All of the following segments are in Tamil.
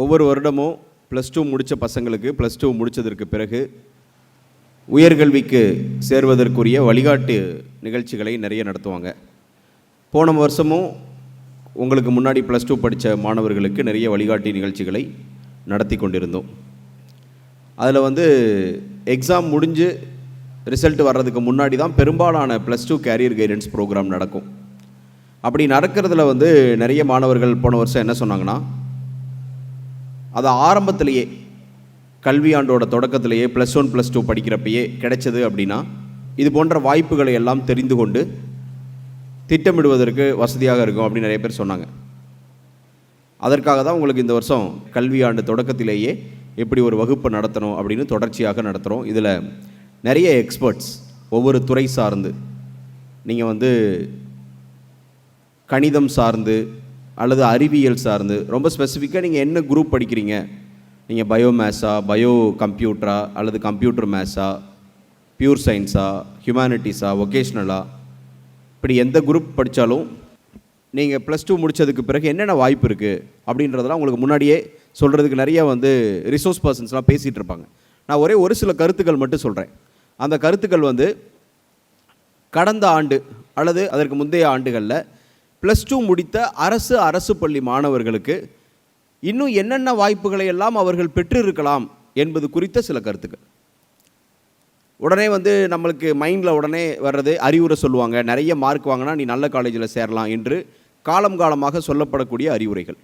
ஒவ்வொரு வருடமும் ப்ளஸ் டூ முடித்த பசங்களுக்கு ப்ளஸ் டூ முடித்ததற்கு பிறகு உயர்கல்விக்கு சேர்வதற்குரிய வழிகாட்டு நிகழ்ச்சிகளை நிறைய நடத்துவாங்க. போன வருஷமும் உங்களுக்கு முன்னாடி ப்ளஸ் டூ படித்த மாணவர்களுக்கு நிறைய வழிகாட்டி நிகழ்ச்சிகளை நடத்தி கொண்டிருந்தோம். அதில் வந்து எக்ஸாம் முடிஞ்சு ரிசல்ட் வர்றதுக்கு முன்னாடி தான் பெரும்பாலான plus two career guidance programme நடக்கும். அப்படி நடக்கிறதுல வந்து நிறைய மாணவர்கள் போன வருஷம் என்ன சொன்னாங்கன்னா அது ஆரம்பத்திலேயே கல்வியாண்டோட தொடக்கத்திலேயே ப்ளஸ் ஒன் ப்ளஸ் டூ படிக்கிறப்பயே கிடைச்சது அப்படின்னா இது போன்ற வாய்ப்புகளை எல்லாம் தெரிந்து கொண்டு திட்டமிடுவதற்கு வசதியாக இருக்கும் அப்படின்னு நிறைய பேர் சொன்னாங்க. அதற்காக தான் உங்களுக்கு இந்த வருஷம் கல்வியாண்டு தொடக்கத்திலேயே எப்படி ஒரு வகுப்பு நடத்தணும் அப்படின்னு தொடர்ச்சியாக நடத்துகிறோம் இதில் நிறைய எக்ஸ்பர்ட்ஸ் ஒவ்வொரு துறை சார்ந்து நீங்கள் வந்து கணிதம் சார்ந்து அல்லது அறிவியல் சார்ந்து ரொம்ப ஸ்பெசிஃபிக்காக நீங்கள் என்ன குரூப் படிக்கிறீங்க? நீங்கள் பயோ மேத்ஸா பயோ கம்ப்யூட்டரா அல்லது கம்ப்யூட்டர் மேத்ஸா பியூர் சயின்ஸா ஹியூமனிட்டிஸா ஒகேஷ்னலா இப்படி எந்த குரூப் படித்தாலும் நீங்கள் ப்ளஸ் டூ முடித்ததுக்கு பிறகு என்னென்ன வாய்ப்பு இருக்குது அப்படின்றதெல்லாம் உங்களுக்கு முன்னாடியே சொல்கிறதுக்கு நிறைய வந்து ரிசோர்ஸ் பர்சன்ஸ்லாம் பேசிகிட்டு இருப்பாங்க. நான் ஒரே ஒரு சில கருத்துக்கள் மட்டும் சொல்கிறேன் அந்த கருத்துக்கள் வந்து கடந்த ஆண்டு அல்லது அதற்கு முந்தைய ஆண்டுகளில் ப்ளஸ் டூ முடித்த அரசு அரசு பள்ளி மாணவர்களுக்கு இன்னும் என்னென்ன வாய்ப்புகளை எல்லாம் அவர்கள் பெற்றிருக்கலாம் என்பது குறித்த சில கருத்துக்கள். உடனே வந்து நம்மளுக்கு மைண்டில் உடனே வர்றது அறிவுரை சொல்லுவாங்க. நிறைய மார்க் வாங்கினா நீ நல்ல காலேஜில் சேரலாம் என்று காலம் காலமாக சொல்லப்படக்கூடிய அறிவுரைகள்.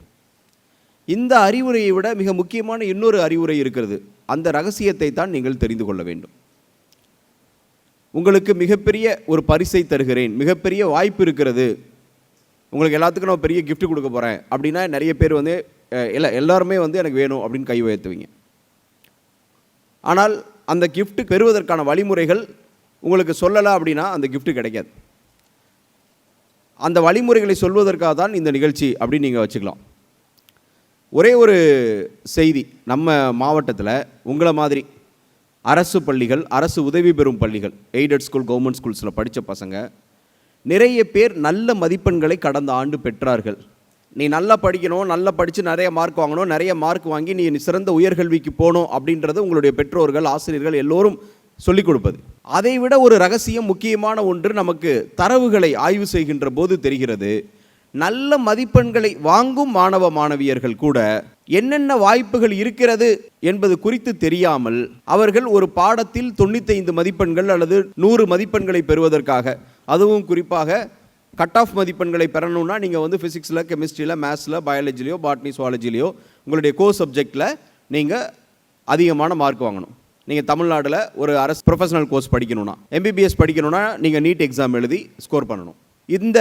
இந்த அறிவுரையை விட மிக முக்கியமான இன்னொரு அறிவுரை இருக்கிறது. அந்த ரகசியத்தை தான் நீங்கள் தெரிந்து கொள்ள வேண்டும். உங்களுக்கு மிகப்பெரிய ஒரு பரிசை தருகிறேன். மிகப்பெரிய வாய்ப்பு இருக்கிறது. உங்களுக்கு எல்லாத்துக்கும் நான் பெரிய கிஃப்ட் கொடுக்க போகிறேன் அப்படின்னா நிறைய பேர் வந்து இல்லை எல்லாருமே வந்து எனக்கு வேணும் அப்படின்னு கை உயர்த்துவீங்க. ஆனால் அந்த கிஃப்ட் பெறுவதற்கான வழிமுறைகள் உங்களுக்கு சொல்லலை அப்படின்னா அந்த கிஃப்ட் கிடைக்காது. அந்த வழிமுறைகளை சொல்வதற்காக தான் இந்த நிகழ்ச்சி அப்படின்னு நீங்கள் வச்சுக்கலாம். ஒரே ஒரு செய்தி நம்ம மாவட்டத்தில் உங்களை மாதிரி அரசு பள்ளிகள் அரசு உதவி பெறும் பள்ளிகள் எய்டட் ஸ்கூல் கவர்மெண்ட் ஸ்கூல்ஸில் படித்த பசங்க நிறைய பேர் நல்ல மதிப்பெண்களை கடந்த ஆண்டு பெற்றார்கள். நீ நல்லா படிக்கணும் நல்லா படித்து நிறைய மார்க் வாங்கணும் நிறைய மார்க் வாங்கி நீ சிறந்த உயர்கல்விக்கு போகணும் அப்படின்றது உங்களுடைய பெற்றோர்கள் ஆசிரியர்கள் எல்லோரும் சொல்லிக் கொடுப்பது. அதை விட ஒரு ரகசியம் முக்கியமான ஒன்று நமக்கு தரவுகளை ஆய்வு செய்கின்ற போது தெரிகிறது. நல்ல மதிப்பெண்களை வாங்கும் மாணவ மாணவியர்கள் கூட என்னென்ன வாய்ப்புகள் இருக்கிறது என்பது குறித்து தெரியாமல் அவர்கள் ஒரு பாடத்தில் தொண்ணூத்தைந்து மதிப்பெண்கள் அல்லது நூறு மதிப்பெண்களை பெறுவதற்காக அதுவும் குறிப்பாக கட் ஆஃப் மதிப்பெண்களை பெறணும்னா நீங்கள் வந்து ஃபிசிக்ஸில் கெமிஸ்ட்ரியில் மேத்ஸில் பயாலஜிலையோ பாட்னி சுவாலஜிலையோ உங்களுடைய கோ சப்ஜெக்டில் நீங்கள் அதிகமான மார்க் வாங்கணும். நீங்கள் தமிழ்நாட்டில் ஒரு அரசு ப்ரொஃபஷனல் கோர்ஸ் படிக்கணும்னா எம்பிபிஎஸ் படிக்கணும்னா நீங்கள் நீட் எக்ஸாம் எழுதி ஸ்கோர் பண்ணணும். இந்த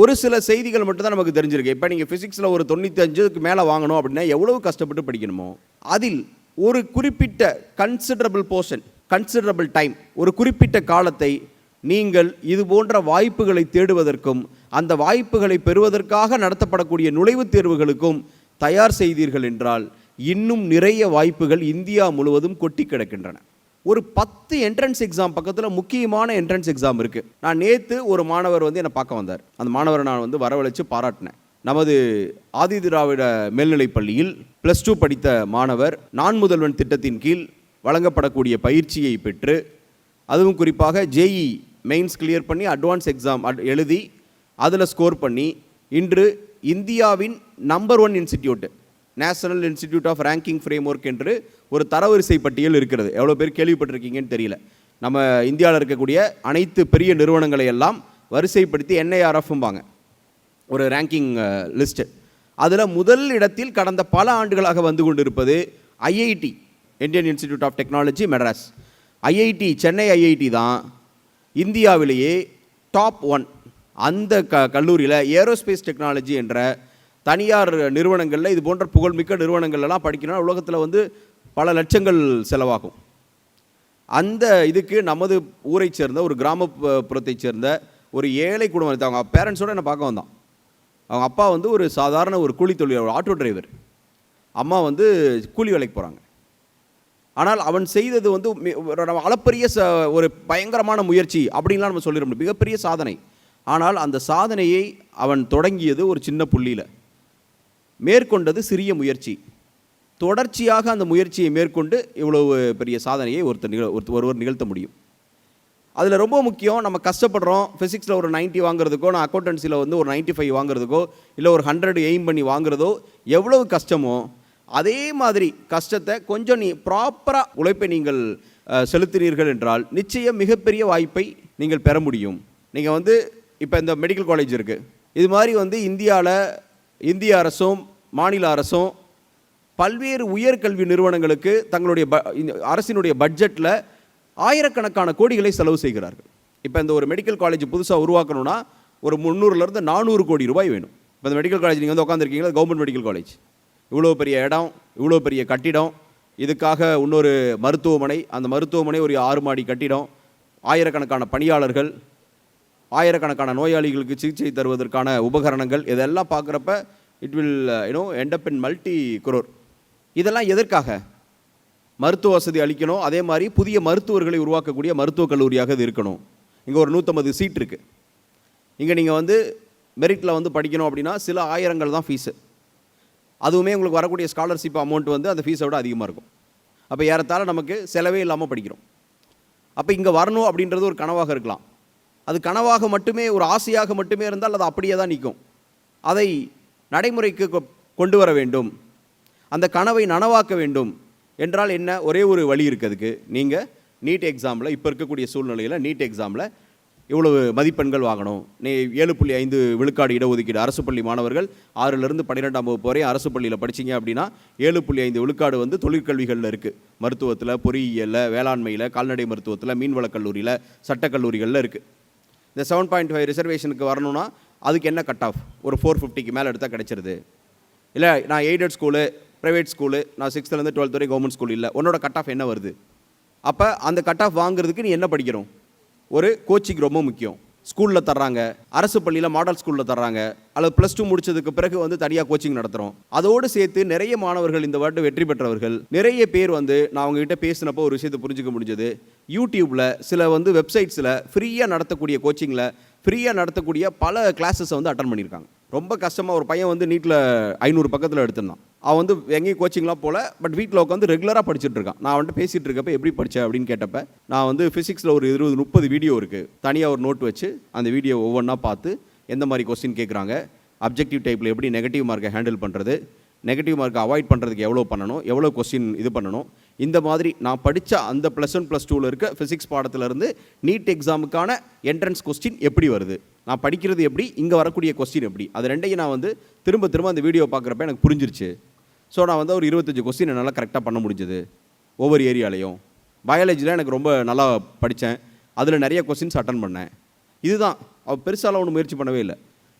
ஒரு சில செய்திகள் மட்டும் தான் நமக்கு தெரிஞ்சிருக்கு. இப்போ நீங்கள் ஃபிசிக்ஸில் ஒரு தொண்ணூத்தஞ்சுக்கு மேலே வாங்கணும் அப்படின்னா எவ்வளவு கஷ்டப்பட்டு படிக்கணுமோ அதில் ஒரு குறிப்பிட்ட கன்சிடரபிள் போர்ஷன் கன்சிடரபிள் டைம் ஒரு குறிப்பிட்ட காலத்தை நீங்கள் இது போன்ற வாய்ப்புகளை தேடுவதற்கும் அந்த வாய்ப்புகளை பெறுவதற்காக நடத்தப்படக்கூடிய நுழைவுத் தேர்வுகளுக்கும் தயார் செய்தீர்கள் என்றால் இன்னும் நிறைய வாய்ப்புகள் இந்தியா முழுவதும் கொட்டி கிடக்கின்றன. ஒரு பத்து என்ட்ரன்ஸ் எக்ஸாம் பக்கத்தில் முக்கியமான என்ட்ரன்ஸ் எக்ஸாம் இருக்குது நான் நேற்று ஒரு மாணவர் வந்து என்னை பார்க்க வந்தார். அந்த மாணவரை நான் வந்து வரவழைச்சு பாராட்டினேன். நமது ஆதி திராவிட மேல்நிலைப் பள்ளியில் ப்ளஸ் டூ படித்த மாணவர் நான் முதல்வன் திட்டத்தின் கீழ் வழங்கப்படக்கூடிய பயிற்சியை பெற்று அதுவும் குறிப்பாக ஜேஇ மெயின்ஸ் கிளியர் பண்ணி அட்வான்ஸ் எக்ஸாம் எழுதி அதில் ஸ்கோர் பண்ணி இன்று இந்தியாவின் number one institute national institute of ranking framework என்று ஒரு தரவரிசை பட்டியல் இருக்கிறது. எவ்வளோ பேர் கேள்விப்பட்டிருக்கீங்கன்னு தெரியல. நம்ம இந்தியாவில் இருக்கக்கூடிய அனைத்து பெரிய நிறுவனங்களை எல்லாம் வரிசைப்படுத்தி என்ஐஆர்எஃப்ம்பாங்க ஒரு ரேங்கிங் லிஸ்ட்டு அதில் முதல் இடத்தில் கடந்த பல ஆண்டுகளாக வந்து கொண்டிருப்பது IIT Indian Institute of Technology Madras IIT Chennai IIT தான். இந்தியாவிலேயே டாப் ஒன் அந்த க கல்லூரியில் ஏரோஸ்பேஸ் டெக்னாலஜி என்ற தனியார் நிறுவனங்களில் இது போன்ற புகழ்மிக்க நிறுவனங்கள்லாம் படிக்கணும்னா உலகத்தில் வந்து பல லட்சங்கள் செலவாகும். அந்த இதுக்கு நமது ஊரை சேர்ந்த ஒரு கிராமப்புறத்தை சேர்ந்த ஒரு ஏழை குடும்பம் அவங்க பேரண்ட்ஸோடு என்னை பார்க்க வந்தான். அவங்க அப்பா வந்து ஒரு சாதாரண ஒரு கூலி தொழிலாளர் ஆட்டோ டிரைவர் அம்மா வந்து கூலி வேலைக்கு போகிறாங்க ஆனால் அவன் செய்தது வந்து அளப்பரிய ச ஒரு பயங்கரமான முயற்சி அப்படின்லாம் நம்ம சொல்லிட முடியும். மிகப்பெரிய சாதனை. ஆனால் அந்த சாதனையை அவன் தொடங்கியது ஒரு சின்ன புள்ளியில். மேற்கொண்டது சிறிய முயற்சி. தொடர்ச்சியாக அந்த முயற்சியை மேற்கொண்டு இவ்வளவு பெரிய சாதனையை ஒருத்தர் நிகழ ஒருத்தர் ஒருவர் நிகழ்த்த முடியும். அதில் ரொம்ப முக்கியம் நம்ம கஷ்டப்படுறோம். ஃபிசிக்ஸில் ஒரு 90 வாங்குறதுக்கோ நான் அக்கௌண்டன்சியில் வந்து ஒரு 95 ஃபைவ் வாங்குறதுக்கோ இல்லை ஒரு ஹண்ட்ரட் எய்ம் பண்ணி வாங்குறதோ எவ்வளவு கஷ்டமோ அதே மாதிரி கஷ்டத்தை கொஞ்சம் நீ ப்ராப்பராக உழைப்பை நீங்கள் செலுத்தினீர்கள் என்றால் நிச்சயம் மிகப்பெரிய வாய்ப்பை நீங்கள் பெற முடியும். நீங்கள் வந்து இப்போ இந்த மெடிக்கல் காலேஜ் இருக்குது இது மாதிரி வந்து இந்தியாவில் இந்திய அரசும் மாநில அரசும் பல்வேறு உயர்கல்வி நிறுவனங்களுக்கு தங்களுடைய ப அரசினுடைய பட்ஜெட்டில் ஆயிரக்கணக்கான கோடிகளை செலவு செய்கிறார்கள். இப்போ இந்த ஒரு மெடிக்கல் காலேஜ் புதுசாக உருவாக்கணும்னா ஒரு முந்நூறுலேருந்து நானூறு கோடி ரூபாய் வேணும். இப்போ இந்த மெடிக்கல் காலேஜ் நீங்கள் வந்து உட்காந்துருக்கீங்களா கவர்மெண்ட் மெடிக்கல் காலேஜ் இவ்வளோ பெரிய இடம் இவ்வளோ பெரிய கட்டிடம் இதுக்காக இன்னொரு மருத்துவமனை அந்த மருத்துவமனை ஒரு ஆறு மாடி கட்டிடம் ஆயிரக்கணக்கான பணியாளர்கள் ஆயிரக்கணக்கான நோயாளிகளுக்கு சிகிச்சை தருவதற்கான உபகரணங்கள் இதெல்லாம் பார்க்குறப்ப it will you know end in multi crore இதெல்லாம் எதற்காக? மருத்துவ வசதி அளிக்கணும் அதே மாதிரி புதிய மருத்துவர்களை உருவாக்கக்கூடிய மருத்துவக் கல்லூரியாக இது இருக்கணும். இங்கே ஒரு நூற்றம்பது சீட் இருக்குது இங்கே நீங்கள் வந்து மெரிட்டில் வந்து படிக்கணும் அப்படின்னா சில ஆயிரங்கள் தான் ஃபீஸு அதுவுமே உங்களுக்கு வரக்கூடிய ஸ்காலர்ஷிப் அமௌண்ட் வந்து அந்த ஃபீஸை விட அதிகமாக இருக்கும். அப்போ ஏறத்தாழ நமக்கு செலவே இல்லாமல் படிக்கிறோம். அப்போ இங்கே வரணும் அப்படின்றது ஒரு கனவாக இருக்கலாம். அது கனவாக மட்டுமே ஒரு ஆசையாக மட்டுமே இருந்தால் அது அப்படியே தான் நிற்கும் அதை நடைமுறைக்கு கொ- கொண்டு வர வேண்டும். அந்த கனவை நனவாக்க வேண்டும். என்றால் என்ன? ஒரே ஒரு வழி இருக்குது அதுக்கு. நீங்கள் நீட் எக்ஸாமில் இப்போ இருக்கக்கூடிய சூழ்நிலையில் நீட் எக்ஸாமில் இவ்வளவு மதிப்பெண்கள் வாங்கணும். நீ ஏழு புள்ளி ஐந்து விழுக்காடு இடஒதுக்கீடு. அரசு பள்ளி மாணவர்கள் ஆறிலிருந்து பன்னிரெண்டாம் வகுப்பு வரை அரசு பள்ளியில் படிச்சீங்க அப்படின்னா ஏழு புள்ளி ஐந்து விழுக்காடு வந்து தொழிற்கல்விகளில் இருக்குது மருத்துவத்தில் பொறியியலில் வேளாண்மையில் கால்நடை மருத்துவத்தில் மீன்வளக் கல்லூரியில் சட்டக்கல்லூரிகளில் இருக்குது இந்த செவன் பாயிண்ட் ஃபைவ் ரிசர்வேஷனுக்கு வரணும்னா அதுக்கு என்ன கட் ஆஃப் ஒரு ஃபோர் ஃபிஃப்டிக்கு மேலே எடுத்தால் கிடச்சிருது. இல்லை நான் எய்டட் ஸ்கூலு ப்ரைவேட் ஸ்கூலு நான் சிக்ஸ்த்துலேருந்து டுவெல்த் வரை கவர்மெண்ட் ஸ்கூல் இல்லை. உன்னோட கட் ஆஃப் என்ன வருது? அப்போ அந்த கட் ஆஃப் வாங்குறதுக்கு நீ என்ன படிக்கிறோம்? ஒரு கோச்சிங் ரொம்ப முக்கியம். ஸ்கூலில் தர்றாங்க. அரசு பள்ளியில் மாடல் ஸ்கூலில் தர்றாங்க. அல்லது ப்ளஸ் டூ முடிச்சதுக்கு பிறகு வந்து தனியாக கோச்சிங் நடத்துகிறோம் அதோடு சேர்த்து நிறைய மாணவர்கள் இந்த வருடம் வெற்றி பெற்றவர்கள். நிறைய பேர் வந்து நான் அவங்ககிட்ட பேசினப்போ ஒரு விஷயத்தை புரிஞ்சுக்க முடிஞ்சது. யூடியூப்பில் சில வந்து வெப்சைட்ஸில் ஃப்ரீயாக நடத்தக்கூடிய கோச்சிங்கில் ஃப்ரீயாக நடத்தக்கூடிய பல கிளாஸஸை வந்து அட்டன் பண்ணியிருக்காங்க. ரொம்ப கஷ்டமாக ஒரு பையன் வந்து நீட்டில் ஐநூறு பக்கத்தில் எடுத்திருந்தான். அவன் வந்து எங்கேயும் கோச்சிங்லாம் போல பட் வீட்டில் உட்காந்து ரெகுலராக படிச்சுட்டு இருக்கான். நான் வந்துட்டு பேசிகிட்டு இருக்கப்ப எப்படி படித்தேன் அப்படின்னு கேட்டப்ப நான் வந்து ஃபிசிக்ஸில் ஒரு இருபது முப்பது வீடியோ இருக்குது தனியாக ஒரு நோட் வச்சு அந்த வீடியோ ஒவ்வொன்றா பார்த்து எந்த மாதிரி கொஸ்டின் கேட்குறாங்க அப்ஜெக்டிவ் டைப்பில் எப்படி நெகட்டிவ் மார்க்கை ஹேண்டில் பண்ணுறது நெகட்டிவ் மார்க்கை அவாய்ட் பண்ணுறதுக்கு எவ்வளோ பண்ணணும் எவ்வளோ கொஸ்டின் இது பண்ணணும். இந்த மாதிரி நான் படித்த அந்த ப்ளஸ் ஒன் ப்ளஸ் டூவில் இருக்க ஃபிசிக்ஸ் பாடத்திலிருந்து நீட் எக்ஸாமுக்கான என்ட்ரன்ஸ் கொஸ்டின் எப்படி வருது? நான் படிக்கிறது எப்படி? இங்கே வரக்கூடிய கொஸ்டின் எப்படி? அது ரெண்டையும் நான் வந்து திரும்ப திரும்ப அந்த வீடியோ பார்க்குறப்ப எனக்கு புரிஞ்சிருச்சு. ஸோ நான் வந்து ஒரு இருபத்தஞ்சு கொஸ்டின் என்னால் கரெக்டாக பண்ண முடிஞ்சது. ஒவ்வொரு ஏரியாலையும் பயாலஜியில் எனக்கு ரொம்ப நல்லா படித்தேன் அதில் நிறைய கொஸ்டின்ஸ் அட்டன் பண்ணேன். இதுதான். அவள் பெருசாலாம் ஒன்றும் முயற்சி பண்ணவே இல்லை.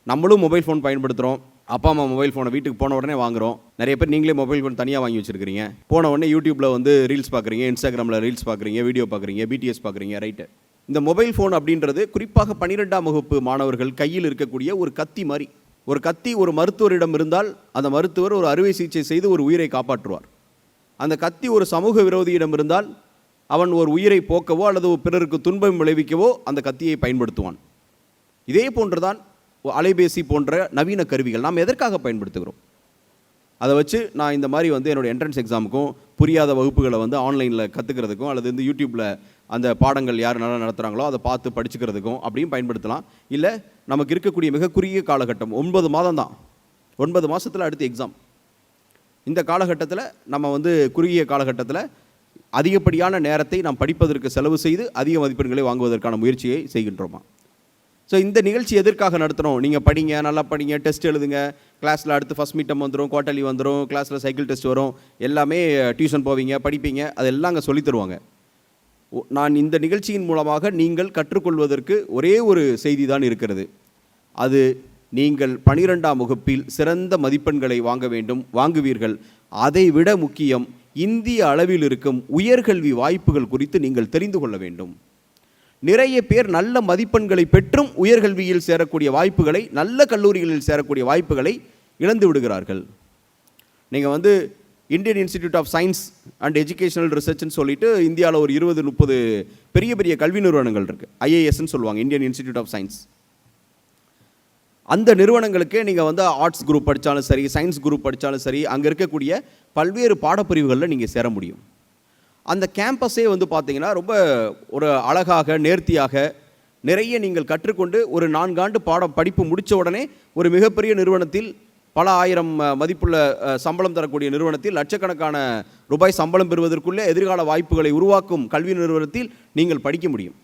நம்மளும் மொபைல் ஃபோன் பயன்படுத்துகிறோம் அப்பா அம்மா மொபைல் ஃபோனை வீட்டுக்கு போன உடனே வாங்குறோம். நிறைய பேர் நீங்களே மொபைல் ஃபோன் தனியாக வாங்கி வச்சிருக்கீங்க போன உடனே யூடியூப்பில் வந்து ரீல்ஸ் பார்க்குறீங்க இன்ஸ்டாகிராமில் ரீல்ஸ் பார்க்குறீங்க வீடியோ பார்க்குறீங்க பிடிஎஸ் பார்க்குறீங்க ரைட்டு இந்த மொபைல் ஃபோன் அப்படின்றது குறிப்பாக பன்னிரெண்டாம் வகுப்பு மாணவர்கள் கையில் இருக்கக்கூடிய ஒரு கத்தி மாதிரி. ஒரு கத்தி ஒரு மருத்துவரிடம் இருந்தால் அந்த மருத்துவர் ஒரு அறுவை சிகிச்சை செய்து ஒரு உயிரை காப்பாற்றுவார். அந்த கத்தி ஒரு சமூக விரோதியிடம் இருந்தால் அவன் ஒரு உயிரை போக்கவோ அல்லது பிறருக்கு துன்பம் விளைவிக்கவோ அந்த கத்தியை பயன்படுத்துவான். இதே போன்றுதான் அலைபேசி போன்ற நவீன கருவிகள் நாம் எதற்காக பயன்படுத்துகிறோம்? அதை வச்சு நான் இந்த மாதிரி வந்து என்னோடய என்ட்ரன்ஸ் எக்ஸாமுக்கும் புரியாத வகுப்புகளை வந்து ஆன்லைனில் கற்றுக்கிறதுக்கும் அல்லது வந்து யூடியூப்பில் அந்த பாடங்கள் யார் நல்லா நடத்துகிறாங்களோ அதை பார்த்து படிச்சுக்கிறதுக்கும் அப்படியும் பயன்படுத்தலாம். இல்லை நமக்கு இருக்கக்கூடிய மிக குறுகிய காலகட்டம் ஒன்பது மாதம் தான். ஒன்பது மாதத்தில் அடுத்து எக்ஸாம் இந்த காலகட்டத்தில் நம்ம வந்து குறுகிய காலகட்டத்தில் அதிகப்படியான நேரத்தை நாம் படிப்பதற்கு செலவு செய்து அதிக மதிப்பெண்களை வாங்குவதற்கான முயற்சியை செய்கின்றோமா? ஸோ இந்த நிகழ்ச்சி எதற்காக நடத்துகிறோம் நீங்கள் படிங்க நல்லா படிங்க டெஸ்ட் எழுதுங்க. கிளாஸில் அடுத்து ஃபஸ்ட் மீட்டம் வந்துடும் குவார்ட்டர்லி வந்துடும் கிளாஸில் சைக்கிள் டெஸ்ட் வரும். எல்லாமே டியூஷன் போவீங்க படிப்பீங்க அதெல்லாம் அங்கே சொல்லித் தருவாங்க. நான் இந்த நிகழ்ச்சியின் மூலமாக நீங்கள் கற்றுக்கொள்வதற்கு ஒரே ஒரு செய்தி தான் இருக்கிறது. அது நீங்கள் பனிரெண்டாம் வகுப்பில் சிறந்த மதிப்பெண்களை வாங்க வேண்டும் வாங்குவீர்கள். அதை விட முக்கியம் இந்திய அளவில் இருக்கும் உயர்கல்வி வாய்ப்புகள் குறித்து நீங்கள் தெரிந்து கொள்ள வேண்டும். நிறைய பேர் நல்ல மதிப்பெண்களை பெற்றும் உயர்கல்வியில் சேரக்கூடிய வாய்ப்புகளை நல்ல கல்லூரிகளில் சேரக்கூடிய வாய்ப்புகளை இழந்து விடுகிறார்கள். நீங்கள் வந்து Indian Institute of Science and Educational ரிசர்ச்னு சொல்லிட்டு இந்தியாவில் ஒரு இருபது முப்பது பெரிய பெரிய கல்வி நிறுவனங்கள் இருக்குது ஐஏஎஸ்ன்னு சொல்லுவாங்க இந்தியன் இன்ஸ்டிடியூட் ஆஃப் சயின்ஸ் அந்த நிறுவனங்களுக்கு நீங்கள் வந்து ஆர்ட்ஸ் குரூப் படித்தாலும் சரி சயின்ஸ் குரூப் படித்தாலும் சரி அங்கே இருக்கக்கூடிய பல்வேறு பாடப்பிரிவுகளில் நீங்கள் சேர முடியும். அந்த கேம்பஸே வந்து பார்த்தீங்கன்னா ரொம்ப ஒரு அழகாக நேர்த்தியாக நிறைய நீங்கள் கற்றுக்கொண்டு ஒரு நான்காண்டு பாடம் படிப்பு முடித்த உடனே ஒரு மிகப்பெரிய நிறுவனத்தில் பல ஆயிரம் மதிப்புள்ள சம்பளம் தரக்கூடிய நிறுவனத்தில் லட்சக்கணக்கான ரூபாய் சம்பளம் பெறுவதற்குள்ளே எதிர்கால வாய்ப்புகளை உருவாக்கும் கல்வி நிறுவனத்தில் நீங்கள் படிக்க முடியும்.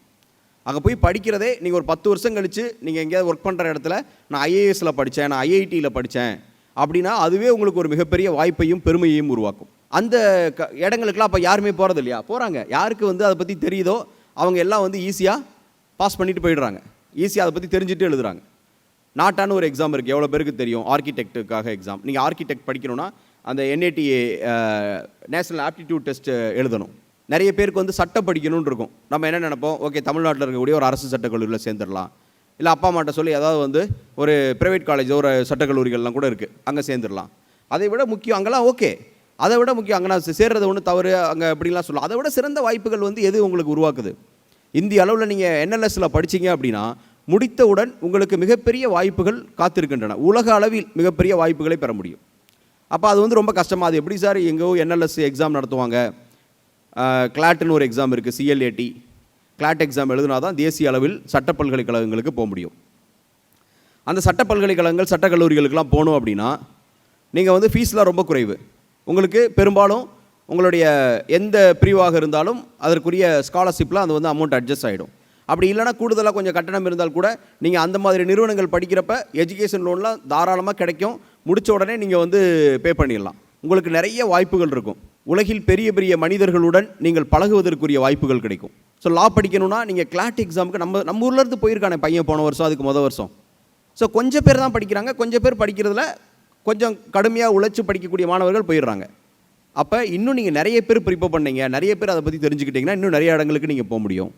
அங்கே போய் படிக்கிறதே நீங்கள் ஒரு பத்து வருஷம் கழித்து நீங்கள் எங்கேயாவது ஒர்க் பண்ணுற இடத்துல நான் ஐஏஎஸில் படித்தேன் நான் ஐஐடியில் படித்தேன் அப்படின்னா அதுவே உங்களுக்கு ஒரு மிகப்பெரிய வாய்ப்பையும் பெருமையையும் உருவாக்கும். அந்த க இடங்களுக்கெல்லாம் அப்போ யாருமே போகிறது இல்லையா போகிறாங்க யாருக்கு வந்து அதை பற்றி தெரியுதோ அவங்க எல்லாம் வந்து ஈஸியாக பாஸ் பண்ணிட்டு போயிடுறாங்க. ஈஸியாக அதை பற்றி தெரிஞ்சுட்டு எழுதுறாங்க. நாட்டான ஒரு எக்ஸாம் இருக்குது எவ்வளோ பேருக்கு தெரியும்? ஆர்கிடெக்ட்டுக்காக எக்ஸாம் நீங்கள் ஆர்கிடெக்ட் படிக்கணும்னா அந்த என்ஏடிஏ நேஷனல் ஆப்டிடியூட் டெஸ்ட் எழுதணும். நிறைய பேருக்கு வந்து சட்டம் படிக்கணும்னு இருக்கும். நம்ம என்ன நினைப்போம்? ஓகே தமிழ்நாட்டில் இருக்கக்கூடிய ஒரு அரசு சட்டக்கல்லூரியில் சேர்ந்துடலாம். இல்லை அப்பா அம்மாட்ட சொல்லி ஏதாவது வந்து ஒரு ப்ரைவேட் காலேஜ் ஒரு சட்டக்கல்லூரிகள்லாம் கூட இருக்குது அங்கே சேர்ந்துடலாம். அதை விட முக்கியம் அங்கெல்லாம் ஓகே அதை விட முக்கியம் அங்கே நான் சேர்றது ஒன்றும் தவறு அங்கே அப்படிலாம் சொல்லலாம். அதை விட சிறந்த வாய்ப்புகள் வந்து எது உங்களுக்கு உருவாக்குது? இந்திய அளவில் நீங்கள் என்எல்எஸில் படிச்சீங்க அப்படின்னா முடித்தவுடன் உங்களுக்கு மிகப்பெரிய வாய்ப்புகள் காத்திருக்கின்றன. உலக அளவில் மிகப்பெரிய வாய்ப்புகளை பெற முடியும். அப்போ அது வந்து ரொம்ப கஷ்டமாக அது எப்படி சார்? எங்கேயோ என்எல்எஸ் எக்ஸாம் நடத்துவாங்க. கிளாட்னு ஒரு எக்ஸாம் இருக்குது சிஎல்ஏடி கிளாட் எக்ஸாம் எழுதுனா தான் தேசிய அளவில் சட்ட பல்கலைக்கழகங்களுக்கு போக முடியும். அந்த சட்ட பல்கலைக்கழகங்கள் சட்ட கல்லூரிகளுக்கெல்லாம் போகணும் அப்படின்னா நீங்கள் வந்து ஃபீஸ்லாம் ரொம்ப குறைவு. உங்களுக்கு பெரும்பாலும் உங்களுடைய எந்த பிரிவாக இருந்தாலும் அதற்குரிய ஸ்காலர்ஷிப்பில் அது வந்து அமௌண்ட் அட்ஜஸ்ட் ஆகிடும் அப்படி இல்லைனா கூடுதலாக கொஞ்சம் கட்டணம் இருந்தால் கூட நீங்கள் அந்த மாதிரி நிறுவனங்கள் படிக்கிறப்ப எஜுகேஷன் லோன்லாம் தாராளமாக கிடைக்கும். முடித்த உடனே நீங்கள் வந்து பே பண்ணிடலாம். உங்களுக்கு நிறைய வாய்ப்புகள் இருக்கும். உலகில் பெரிய பெரிய மனிதர்களுடன் நீங்கள் பழகுவதற்குரிய வாய்ப்புகள் கிடைக்கும். ஸோ லா படிக்கணும்னா நீங்கள் கிளாட் எக்ஸாமுக்கு நம்ம நம்ம ஊர்லேருந்து போயிருக்கானே பையன் போன வருஷம் அதுக்கு முத வருஷம். ஸோ கொஞ்சம் பேர் தான் படிக்கிறாங்க. கொஞ்சம் பேர் படிக்கிறதுல கொஞ்சம் கடுமையாக உழைச்சி படிக்கக்கூடிய மாணவர்கள் போயிடுறாங்க. அப்போ இன்னும் நீங்கள் நிறைய பேர் ப்ரிப்பேர் பண்ணீங்க நிறைய பேர் அதை பற்றி தெரிஞ்சுக்கிட்டீங்கன்னா இன்னும் நிறைய இடங்களுக்கு நீங்கள் போக முடியும்.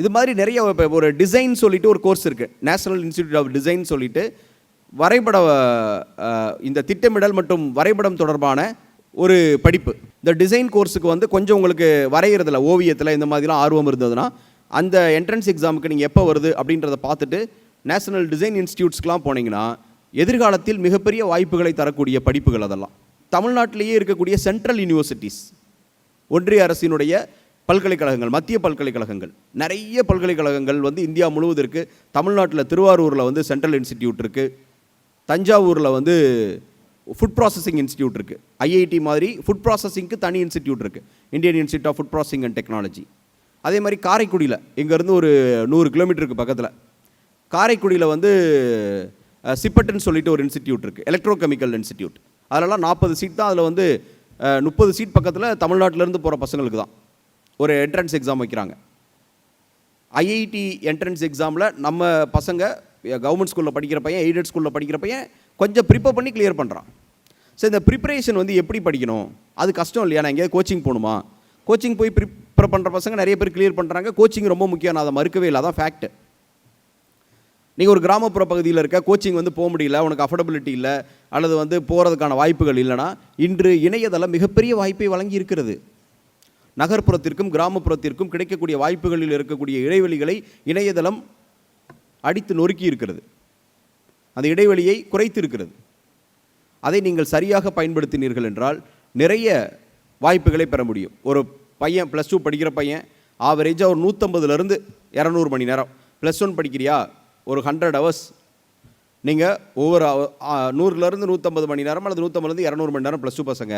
இது மாதிரி நிறைய இப்போ ஒரு டிசைன் சொல்லிட்டு ஒரு கோர்ஸ் இருக்குது நேஷனல் இன்ஸ்டிடியூட் ஆஃப் டிசைன் சொல்லிட்டு வரைபட இந்த திட்டமிடல் மற்றும் வரைபடம் தொடர்பான ஒரு படிப்பு. இந்த டிசைன் கோர்ஸுக்கு வந்து கொஞ்சம் உங்களுக்கு வரைகிறதுல ஓவியத்தில் இந்த மாதிரிலாம் ஆர்வம் இருந்ததுன்னா அந்த என்ட்ரன்ஸ் எக்ஸாமுக்கு நீங்கள் எப்போ வருது அப்படின்றத பார்த்துட்டு நேஷனல் டிசைன் இன்ஸ்டியூட்ஸ்க்கெலாம் போனீங்கன்னா எதிர்காலத்தில் மிகப்பெரிய வாய்ப்புகளை தரக்கூடிய படிப்புகள் அதெல்லாம். தமிழ்நாட்டிலேயே இருக்கக்கூடிய சென்ட்ரல் யூனிவர்சிட்டிஸ் ஒன்றிய அரசினுடைய பல்கலைக்கழகங்கள் மத்திய பல்கலைக்கழகங்கள். நிறைய பல்கலைக்கழகங்கள் வந்து இந்தியா முழுவதற்கு தமிழ்நாட்டில் திருவாரூரில் வந்து சென்ட்ரல் இன்ஸ்டிடியூட் இருக்குது தஞ்சாவூரில் வந்து ஃபுட் ப்ராசஸிங் இன்ஸ்டியூட் இருக்குது ஐஐடி மாதிரி ஃபுட் ப்ராசஸிங்க்கு தனி இன்ஸ்டியூட் இருக்குது Indian Institute of Food Processing and Technology. அதே மாதிரி காரைக்குடியில் இங்கேருந்து ஒரு நூறு கிலோமீட்டருக்கு பக்கத்தில் காரைக்குடியில் வந்து சிப்பட்டுன்னு சொல்லிட்டு ஒரு இன்ஸ்டியூட் இருக்குது எலக்ட்ரோகெமிக்கல் இன்ஸ்டியூட் அதிலலாம் நாற்பது சீட் தான். அதில் வந்து முப்பது சீட் பக்கத்தில் தமிழ்நாட்டிலேருந்து போகிற பசங்களுக்கு தான். ஒரு என்ட்ரன்ஸ் எக்ஸாம் வைக்கிறாங்க. ஐஐடி என்ட்ரன்ஸ் எக்ஸாமில் நம்ம பசங்க கவர்மெண்ட் ஸ்கூலில் படிக்கிற பையன் எய்டட் ஸ்கூலில் படிக்கிற பையன் கொஞ்சம் ப்ரிப்பேர் பண்ணி கிளியர் பண்ணுறான் ஸோ இந்த ப்ரிப்பரேஷன் வந்து எப்படி படிக்கணும்? அது கஷ்டம் இல்லையா? நான் எங்கேயாவது கோச்சிங் போகணுமா? கோச்சிங் போய் ப்ரிப்பேர் பண்ணுற பசங்க நிறைய பேர் கிளியர் பண்ணுறாங்க கோச்சிங் ரொம்ப முக்கியம். நான் அதை மறுக்கவே இல்லை. அதான் ஃபேக்ட் நீங்கள் ஒரு கிராமப்புற பகுதியில் இருக்க கோச்சிங் வந்து போக முடியல உனக்கு அஃபோர்டபிலிட்டி இல்லை அல்லது வந்து போகிறதுக்கான வாய்ப்புகள் இல்லைன்னா இன்று இணையதளம் மிகப்பெரிய வாய்ப்பை வழங்கி இருக்கிறது நகர்ப்புறத்திற்கும் கிராமப்புறத்திற்கும் கிடைக்கக்கூடிய வாய்ப்புகளில் இருக்கக்கூடிய இடைவெளிகளை இணையதளம் அடித்து நொறுக்கி இருக்கிறது அந்த இடைவெளியை குறைத்து இருக்கிறது அதை நீங்கள் சரியாக பயன்படுத்தினீர்கள் என்றால் நிறைய வாய்ப்புகளை பெற முடியும். ஒரு பையன் ப்ளஸ் டூ படிக்கிற பையன் ஆவரேஜாக ஒரு நூற்றம்பதுலேருந்து இரநூறு மணி நேரம். ப்ளஸ் ஒன் படிக்கிறியா? ஒரு ஹண்ட்ரட் ஹவர்ஸ் நீங்கள் ஒவ்வொரு நூறுலேருந்து நூற்றம்பது மணி நேரம் அல்லது நூற்றம்பதுலேருந்து இரநூறு மணி நேரம் ப்ளஸ் டூ பசங்க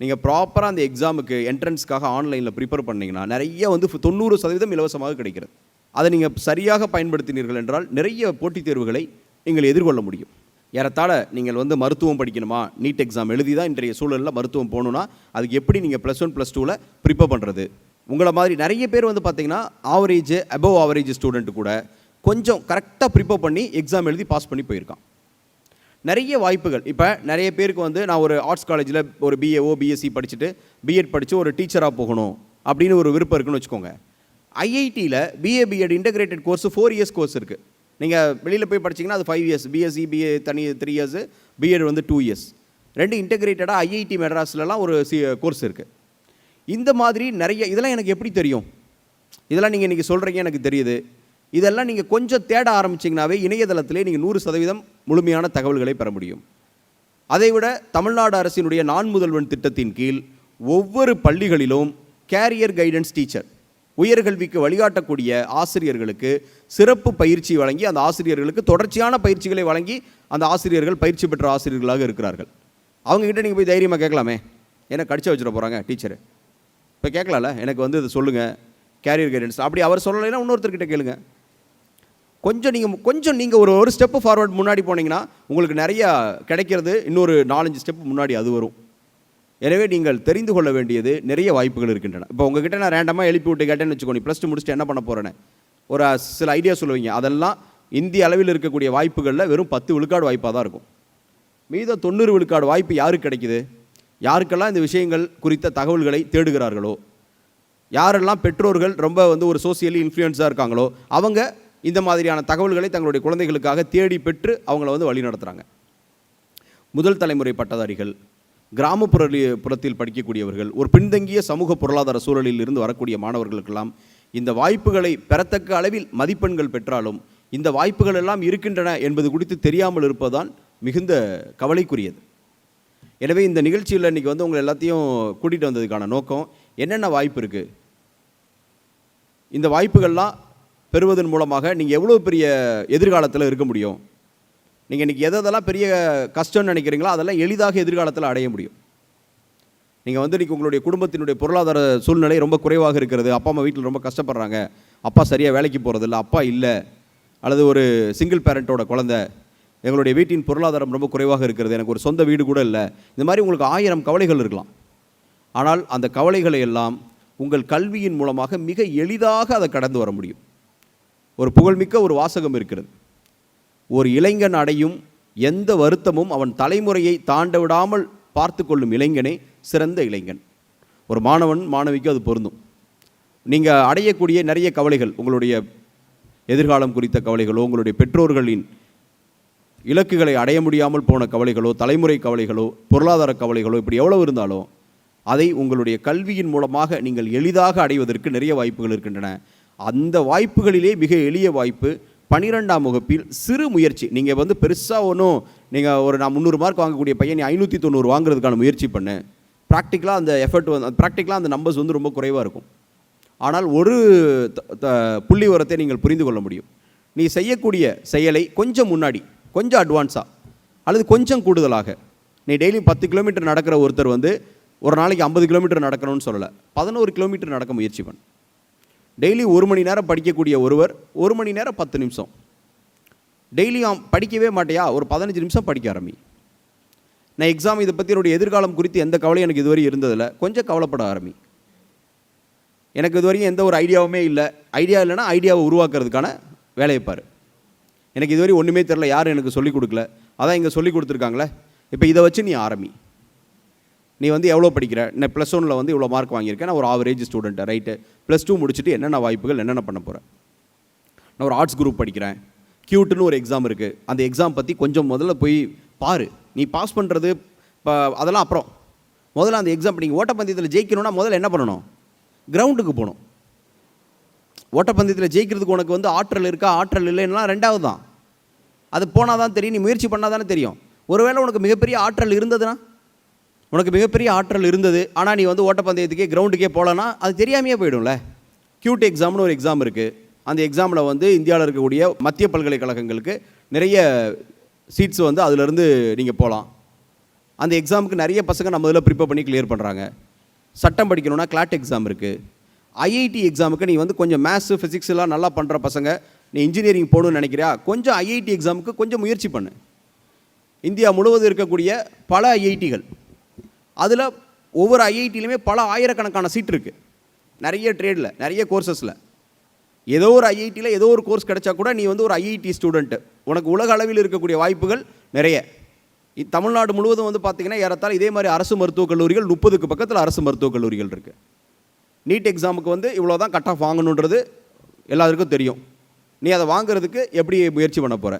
நீங்கள் ப்ராப்பராக அந்த எக்ஸாமுக்கு என்ட்ரன்ஸ்க்காக ஆன்லைனில் ப்ரிப்பேர் பண்ணிங்கன்னா நிறைய வந்து தொண்ணூறு சதவீதம் இலவசமாக கிடைக்கிறது. அதை நீங்கள் சரியாக பயன்படுத்தினீர்கள் என்றால் நிறைய போட்டித் தேர்வுகளை நீங்கள் எதிர்கொள்ள முடியும். ஏறத்தாழ நீங்கள் வந்து மருத்துவம் படிக்கணுமா? நீட் எக்ஸாம் எழுதி தான் இன்றைய சூழலில் மருத்துவம் போகணுன்னா அதுக்கு எப்படி நீங்கள் ப்ளஸ் ஒன் ப்ளஸ் டூவில் ப்ரிப்பேர் பண்ணுறது உங்களை மாதிரி நிறைய பேர் வந்து பார்த்தீங்கன்னா ஆவரேஜ் அபவ் ஆவரேஜ் ஸ்டூடெண்ட் கூட கொஞ்சம் கரெக்டாக ப்ரிப்பேர் பண்ணி எக்ஸாம் எழுதி பாஸ் பண்ணி போயிருக்கான். நிறைய வாய்ப்புகள். இப்போ நிறைய பேருக்கு வந்து நான் ஒரு ஆர்ட்ஸ் காலேஜில் ஒரு பிஏஓ பிஎஸ்சி படிச்சுட்டு பிஎட் படித்து ஒரு டீச்சராக போகணும் அப்படின்னு ஒரு விருப்பம் இருக்குன்னு வச்சுக்கோங்க. ஐஐடியில் BA BEd integrated course four years course இருக்குது நீங்கள் வெளியில் போய் படிச்சீங்கன்னா அது ஃபைவ் இயர்ஸ் பிஎஸ்சி பிஏ தனி த்ரீ இயர்ஸ் பிஎட் வந்து டூ இயர்ஸ் ரெண்டு இன்டகிரேட்டடாக ஐஐடி மெட்ராஸ்லலாம் ஒரு சி கோர்ஸ் இருக்குது இந்த மாதிரி நிறைய இதெல்லாம் எனக்கு எப்படி தெரியும்? இதெல்லாம் நீங்கள் இன்றைக்கி சொல்கிறீங்க எனக்கு தெரியுது. இதெல்லாம் நீங்கள் கொஞ்சம் தேட ஆரம்பிச்சிங்கனாவே இணையதளத்திலே நீங்கள் நூறு சதவீதம் முழுமையான தகவல்களை பெற முடியும். அதைவிட தமிழ்நாடு அரசினுடைய நான் முதல்வன் திட்டத்தின் கீழ் ஒவ்வொரு பள்ளிகளிலும் கேரியர் கைடன்ஸ் டீச்சர் உயர்கல்விக்கு வழிகாட்டக்கூடிய ஆசிரியர்களுக்கு சிறப்பு பயிற்சி வழங்கி அந்த ஆசிரியர்களுக்கு தொடர்ச்சியான பயிற்சிகளை வழங்கி அந்த ஆசிரியர்கள் பயிற்சி பெற்ற ஆசிரியர்களாக இருக்கிறார்கள். அவங்ககிட்ட நீங்கள் போய் தைரியமாக கேட்கலாமே? என்ன கடிச்சு வச்சிட போகிறாங்க டீச்சரு? இப்போ கேட்கலாம்ல? எனக்கு வந்து இதை சொல்லுங்கள் கேரியர் கைடன்ஸ். அப்படி அவர் சொல்லலைன்னா இன்னொருத்தர்கிட்ட கேளுங்கள் கொஞ்சம் நீங்கள் கொஞ்சம் நீங்கள் ஒரு ஒரு ஸ்டெப்பு ஃபார்வர்ட் முன்னாடி போனீங்கன்னா உங்களுக்கு நிறையா கிடைக்கிறது. இன்னொரு நாலஞ்சு ஸ்டெப் முன்னாடி அது வரும். எனவே நீங்கள் தெரிந்து கொள்ள வேண்டியது நிறைய வாய்ப்புகள் இருக்கின்றன. இப்போ உங்ககிட்ட நான் ரேண்டமாக எழுப்பி விட்டு கேட்டேன்னு வச்சுக்கோங்க ப்ளஸ் டூ முடிச்சுட்டு என்ன பண்ண போகிறேன்னு ஒரு சில ஐடியா சொல்லுவீங்க. அதெல்லாம் இந்திய அளவில் இருக்கக்கூடிய வாய்ப்புகளில் வெறும் பத்து விழுக்காடு வாய்ப்பாக தான் இருக்கும். மீத தொண்ணூறு விழுக்காடு வாய்ப்பு யாருக்கு கிடைக்குது? யாருக்கெல்லாம் இந்த விஷயங்கள் குறித்த தகவல்களை தேடுகிறார்களோ? யாரெல்லாம் பெற்றோர்கள் ரொம்ப வந்து ஒரு சோசியலி இன்ஃப்ளூயன்ஸாக இருக்காங்களோ? அவங்க இந்த மாதிரியான தகவல்களை தங்களுடைய குழந்தைகளுக்காக தேடி பெற்று அவங்கள வந்து வழி நடத்துகிறாங்க முதல் தலைமுறை பட்டதாரிகள் கிராமப்புற புறத்தில் படிக்கக்கூடியவர்கள் ஒரு பின்தங்கிய சமூக பொருளாதார சூழலில் இருந்து வரக்கூடிய மாணவர்களுக்கெல்லாம் இந்த வாய்ப்புகளை பெறத்தக்க அளவில் மதிப்பெண்கள் பெற்றாலும் இந்த வாய்ப்புகள் எல்லாம் இருக்கின்றன என்பது குறித்து தெரியாமல் இருப்பதுதான் மிகுந்த கவலைக்குரியது. எனவே இந்த நிகழ்ச்சியில் இன்றைக்கி வந்து உங்களை எல்லாத்தையும் கூட்டிகிட்டு வந்ததுக்கான நோக்கம் என்னென்ன வாய்ப்பு இருக்குது இந்த வாய்ப்புகள்லாம் பெறுவதன் மூலமாக நீங்கள் எவ்வளோ பெரிய எதிர்காலத்தில் இருக்க முடியும்? நீங்கள் இன்றைக்கி எதெல்லாம் பெரிய கஷ்டம்னு நினைக்கிறீங்களோ அதெல்லாம் எளிதாக எதிர்காலத்தில் அடைய முடியும். நீங்கள் வந்து இன்றைக்கி உங்களுடைய குடும்பத்தினுடைய பொருளாதார சூழ்நிலை ரொம்ப குறைவாக இருக்கிறது. அப்பா அம்மா வீட்டில் ரொம்ப கஷ்டப்படுறாங்க. அப்பா சரியாக வேலைக்கு போகிறதில்ல அப்பா இல்லை. அல்லது ஒரு சிங்கிள் பேரண்ட்டோட குழந்த. எங்களுடைய வீட்டின் பொருளாதாரம் ரொம்ப குறைவாக இருக்கிறது. எனக்கு ஒரு சொந்த வீடு கூட இல்லை. இந்த மாதிரி உங்களுக்கு ஆயிரம் கவலைகள் இருக்கலாம். ஆனால் அந்த கவலைகளை எல்லாம் உங்கள் கல்வியின் மூலமாக மிக எளிதாக அதை கடந்து வர முடியும். ஒரு புகழ்மிக்க ஒரு வாசகம் இருக்கிறது. ஒரு இளைஞன் அடையும் எந்த வருத்தமும் அவன் தலைமுறையை தாண்ட விடாமல் பார்த்து கொள்ளும் இளைஞனே சிறந்த இளைஞன். ஒரு மாணவன் மாணவிக்கு அது பொருந்தும். நீங்கள் அடையக்கூடிய நிறைய கவலைகள் உங்களுடைய எதிர்காலம் குறித்த கவலைகளோ உங்களுடைய பெற்றோர்களின் இலக்குகளை அடைய முடியாமல் போன கவலைகளோ தலைமுறை கவலைகளோ பொருளாதார கவலைகளோ இப்படி எவ்வளவு இருந்தாலும் அதை உங்களுடைய கல்வியின் மூலமாக நீங்கள் எளிதாக அடைவதற்கு நிறைய வாய்ப்புகள் இருக்கின்றன. அந்த வாய்ப்புகளிலே மிக எளிய வாய்ப்பு. பனிரெண்டாம் வகுப்பில் சிறு முயற்சி. நீங்கள் வந்து பெருசாக ஒன்றும் நீங்கள் ஒரு நான் முந்நூறு மார்க் வாங்கக்கூடிய பையன் நீ ஐநூற்றி தொண்ணூறு வாங்குறதுக்கான முயற்சி பண்ணு. ப்ராக்டிக்கலாக அந்த எஃபர்ட் வந்து ப்ராக்டிக்கலாக அந்த நம்பர்ஸ் வந்து ரொம்ப குறைவாக இருக்கும். ஆனால் ஒரு த- த- புள்ளி உரத்தை நீங்கள் புரிந்து கொள்ள முடியும். நீ செய்யக்கூடிய செயலை கொஞ்சம் முன்னாடி கொஞ்சம் அட்வான்ஸாக அல்லது கொஞ்சம் கூடுதலாக. நீ டெய்லி பத்து கிலோமீட்டர் நடக்கிற ஒருத்தர் வந்து ஒரு நாளைக்கு ஐம்பது கிலோமீட்டர் நடக்கணும்னு சொல்லலை. பதினோரு கிலோமீட்டர் நடக்க முயற்சி பண்ணு. டெய்லி ஒரு மணி நேரம் படிக்கக்கூடிய ஒருவர் ஒரு மணி நேரம் பத்து நிமிஷம். டெய்லியும் படிக்கவே மாட்டியா? ஒரு பதினஞ்சு நிமிஷம் படிக்க ஆரம்பி. நான் எக்ஸாம் இதை பற்றி என்னுடைய எதிர்காலம் குறித்து எந்த கவலையும் எனக்கு இதுவரை இருந்ததில்லை. கொஞ்சம் கவலைப்பட ஆரம்பி. எனக்கு இதுவரையும் எந்த ஒரு ஐடியாவுமே இல்லை. ஐடியா இல்லைன்னா ஐடியாவை உருவாக்குறதுக்கான வேலையை பாரு. எனக்கு இதுவரை ஒன்றுமே தெரில யாரும் எனக்கு சொல்லிக் கொடுக்கல. அதான் இங்கே சொல்லி கொடுத்துருக்காங்களே. இப்போ இதை வச்சு நீ ஆரம்பி. நீ வந்து எவ்வளோ படிக்கிற? நான் ப்ளஸ் ஒனில் வந்து இவ்வளோ மார்க் வாங்கியிருக்கேன் நான் ஒரு average student right plus two முடிச்சுட்டு என்னென்ன வாய்ப்புகள் என்னென்ன பண்ண போகிறேன் நான் ஒரு ஆர்ட்ஸ் குரூப் படிக்கிறேன். கியூட்டுன்னு ஒரு எக்ஸாம் இருக்குது அந்த எக்ஸாம் பற்றி கொஞ்சம் முதல்ல போய் பாரு. நீ பாஸ் பண்ணுறது இப்போ அதெல்லாம் அப்புறம். முதல்ல அந்த எக்ஸாம் நீங்கள் ஓட்டப்பந்தயத்தில் ஜெயிக்கணும்னா முதல்ல என்ன பண்ணணும்? கிரவுண்டுக்கு போகணும். ஓட்டப்பந்தயத்தில் ஜெயிக்கிறதுக்கு உனக்கு வந்து ஆற்றல் இருக்கா? ஆற்றல் இல்லைன்னா ரெண்டாவது தான் அது போனால் தான் தெரியும். நீ முயற்சி பண்ணால் தானே தெரியும். ஒருவேளை உனக்கு மிகப்பெரிய ஆற்றல் இருந்ததுன்னா உனக்கு மிகப்பெரிய ஆற்றல் இருந்தது ஆனால் நீ வந்து ஓட்டப்பந்தயத்துக்கே கிரவுண்டுக்கே போகலன்னா அது தெரியாமையே போயிடும்ல. கியூட் எக்ஸாம்னு ஒரு எக்ஸாம் இருக்குது அந்த எக்ஸாமில் வந்து இந்தியாவில் இருக்கக்கூடிய மத்திய பல்கலைக்கழகங்களுக்கு நிறைய சீட்ஸ் வந்து அதிலேருந்து நீங்கள் போகலாம் அந்த எக்ஸாமுக்கு நிறைய பசங்க நம்ம இதில் ப்ரிப்பேர் பண்ணி கிளியர் பண்ணுறாங்க சட்டம் படிக்கணும்னா கிளாட் எக்ஸாம் இருக்குது ஐஐடி எக்ஸாமுக்கு நீ வந்து கொஞ்சம் மேத்ஸு ஃபிசிக்ஸ் எல்லாம் நல்லா பண்ணுற பசங்க நீ இன்ஜினியரிங் போகணும்னு நினைக்கிறியா? கொஞ்சம் ஐஐடி எக்ஸாமுக்கு கொஞ்சம் முயற்சி பண்ணு. இந்தியா முழுவதும் இருக்கக்கூடிய பல ஐஐடிகள் அதில் ஒவ்வொரு ஐஐடியிலுமே பல ஆயிரக்கணக்கான சீட் இருக்குது நிறைய ட்ரேடில் நிறைய கோர்சஸில் ஏதோ ஒரு ஐஐடியில் ஏதோ ஒரு கோர்ஸ் கிடைச்சா கூட நீ வந்து ஒரு ஐஐடி ஸ்டூடெண்ட்டு உனக்கு உலக அளவில் இருக்கக்கூடிய வாய்ப்புகள் நிறைய. தமிழ்நாடு முழுவதும் வந்து பார்த்திங்கன்னா ஏறத்தால் இதே மாதிரி அரசு மருத்துவக் கல்லூரிகள் முப்பதுக்கு பக்கத்தில் அரசு மருத்துவக் கல்லூரிகள் இருக்குது நீட் எக்ஸாமுக்கு வந்து இவ்வளோ தான் கட் ஆஃப் வாங்கணுன்றது எல்லாருக்கும் தெரியும். நீ அதை வாங்குறதுக்கு எப்படி முயற்சி பண்ண போகிற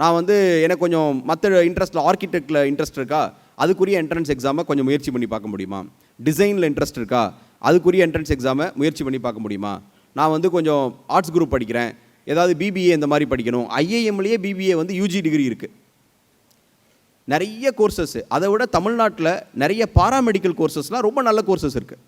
நான் வந்து எனக்கு கொஞ்சம் மற்ற இன்ட்ரெஸ்ட்டில் ஆர்கிடெக்டில் இன்ட்ரெஸ்ட் இருக்கா? அதுக்குரிய என்ட்ரன்ஸ் எக்ஸாமை கொஞ்சம் முயற்சி பண்ணி பார்க்க முடியுமா? டிசைனில் இன்ட்ரெஸ்ட் இருக்கா? அதுக்குரிய என்ட்ரன்ஸ் எக்ஸாமை முயற்சி பண்ணி பார்க்க முடியுமா? நான் வந்து கொஞ்சம் ஆர்ட்ஸ் குரூப் படிக்கிறேன். ஏதாவது பிபிஏ இந்த மாதிரி படிக்கணும். ஐஏஎம்லேயே பிபிஏ வந்து யூஜி டிகிரி இருக்குது நிறைய கோர்சஸ் அதை விட தமிழ்நாட்டில் நிறைய பாராமெடிக்கல் கோர்சஸ்லாம் ரொம்ப நல்ல கோர்சஸ் இருக்குது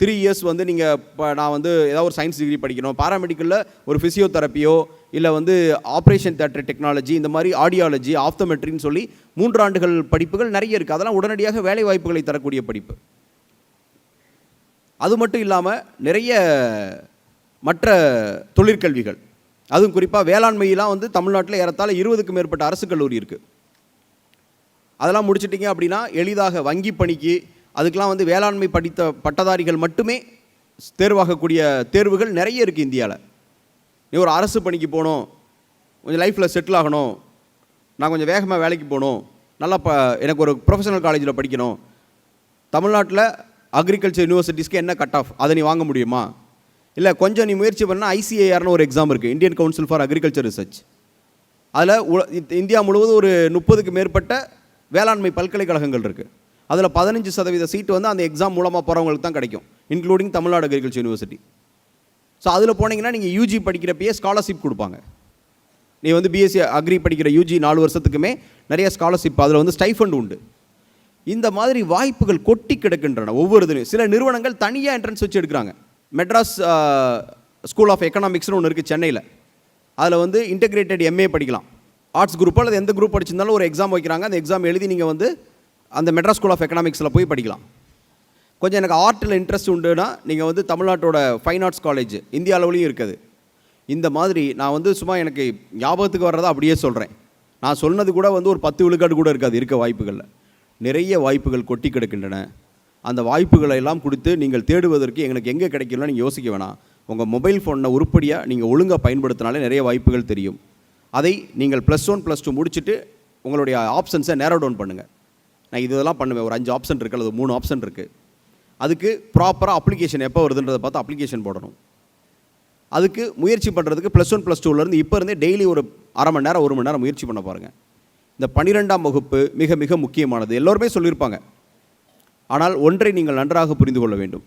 த்ரீ இயர்ஸ் வந்து நீங்கள் இப்போ நான் வந்து ஏதாவது ஒரு சயின்ஸ் டிகிரி படிக்கணும். பாராமெடிக்கலில் ஒரு ஃபிசியோதெரப்பியோ இல்லை வந்து ஆப்ரேஷன் தேட்டர் டெக்னாலஜி இந்த மாதிரி ஆடியாலஜி ஆப்தமெட்ரின்னு சொல்லி மூன்றாண்டுகள் படிப்புகள் நிறைய இருக்குது அதெல்லாம் உடனடியாக வேலை வாய்ப்புகளை தரக்கூடிய படிப்பு. அது மட்டும் இல்லாமல் நிறைய மற்ற தொழிற்கல்விகள். அதுவும் குறிப்பாக வேளாண்மையெல்லாம் வந்து தமிழ்நாட்டில் ஏறத்தாழ இருபதுக்கும் மேற்பட்ட அரசு கல்லூரி இருக்குது அதெல்லாம் முடிச்சிட்டிங்க அப்படின்னா எளிதாக வங்கி பணிக்கு அதுக்கெலாம் வந்து வேளாண்மை படித்த பட்டதாரிகள் மட்டுமே தேர்வாகக்கூடிய தேர்வுகள் நிறைய இருக்குது இந்தியாவில் நீ ஒரு அரசு பணிக்கு போகணும். கொஞ்சம் லைஃப்பில் செட்டில் ஆகணும். நான் கொஞ்சம் வேகமாக வேலைக்கு போகணும். நல்லா ப எனக்கு ஒரு ப்ரொஃபஷனல் காலேஜில் படிக்கணும். தமிழ்நாட்டில் அக்ரிகல்ச்சர் யூனிவர்சிட்டிஸ்க்கு என்ன கட் ஆஃப் அதை நீ வாங்க முடியுமா? இல்லை கொஞ்சம் நீ முயற்சி பண்ணால் ஐசிஏஆர்னு ஒரு எக்ஸாம் இருக்குது Indian Council for Agriculture Research அதில் இந்தியா முழுவதும் ஒரு முப்பதுக்கு மேற்பட்ட வேளாண்மை பல்கலைக்கழகங்கள் இருக்குது அதில் பதினஞ்சு சதவீத சீட்டு வந்து அந்த எக்ஸாம் மூலமாக போகிறவங்களுக்கு தான் கிடைக்கும். Including Tamil Nadu agriculture university so அதில் போனீங்கன்னா நீங்கள் யூஜி படிக்கிறப்பயே ஸ்காலர்ஷிப் கொடுப்பாங்க. நீ வந்து பிஎஸ்சி அக்ரி படிக்கிற யூஜி நாலு வருஷத்துக்குமே நிறைய ஸ்காலர்ஷிப் அதில் வந்து ஸ்டைஃபண்ட் உண்டு. இந்த மாதிரி வாய்ப்புகள் கொட்டி கிடக்கின்றன ஒவ்வொரு இதுலையும். சில நிறுவனங்கள் தனியாக என்ட்ரன்ஸ் வச்சு எடுக்கிறாங்க. மெட்ராஸ் ஸ்கூல் ஆஃப் எக்கனாமிக்ஸ்னு ஒன்று இருக்குது சென்னையில். அதில் வந்து இன்டெகிரேட்டட் எம்ஏ படிக்கலாம். ஆர்ட்ஸ் குரூப்போ அல்லது எந்த குரூப் படிச்சிருந்தாலும் ஒரு எக்ஸாம் வைக்கிறாங்க. அந்த எக்ஸாம் எழுதி நீங்கள் வந்து அந்த மெட்ராஸ் ஸ்கூல் ஆஃப் எக்கனாமிக்ஸில் போய் படிக்கலாம். கொஞ்சம் எனக்கு ஆர்ட்டில் இன்ட்ரெஸ்ட் உண்டுன்னா நீங்கள் வந்து தமிழ்நாட்டோட ஃபைன் ஆர்ட்ஸ் காலேஜ் இந்திய அளவுலையும் இருக்குது. இந்த மாதிரி நான் வந்து சும்மா எனக்கு ஞாபகத்துக்கு வர்றதை அப்படியே சொல்கிறேன் நான் சொன்னது கூட வந்து ஒரு பத்து விழுக்காடு கூட இருக்காது இருக்க வாய்ப்புகளில். நிறைய வாய்ப்புகள் கொட்டி கிடக்கின்றன. அந்த வாய்ப்புகளை எல்லாம் கொடுத்து நீங்கள் தேடுவதற்கு எங்களுக்கு எங்கே கிடைக்கணும்னு நீங்கள் யோசிக்க வேணாம். உங்கள் மொபைல் ஃபோனை உருப்படியாக நீங்கள் ஒழுங்காக பயன்படுத்தினாலே நிறைய வாய்ப்புகள் தெரியும். அதை நீங்கள் ப்ளஸ் ஒன் ப்ளஸ் டூ முடிச்சுட்டு உங்களுடைய ஆப்ஷன்ஸை நேரோ டவுன் பண்ணுங்கள் நான் இதெல்லாம் பண்ணுவேன். ஒரு அஞ்சு ஆப்ஷன் இருக்குது அல்லது மூணு ஆப்ஷன் இருக்குது அதுக்கு ப்ராப்பராக அப்ளிகேஷன் எப்போ வருதுன்றதை பார்த்து அப்ளிகேஷன் போடணும். அதுக்கு முயற்சி பண்ணுறதுக்கு ப்ளஸ் ஒன் ப்ளஸ் டூலேருந்து இப்போ இருந்தே டெய்லி ஒரு அரை மணி நேரம் ஒரு மணி நேரம் முயற்சி பண்ண பாருங்கள் இந்த பன்னிரெண்டாம் வகுப்பு மிக மிக முக்கியமானது. எல்லோருமே சொல்லியிருப்பாங்க. ஆனால் ஒன்றை நீங்கள் நன்றாக புரிந்து கொள்ள வேண்டும்.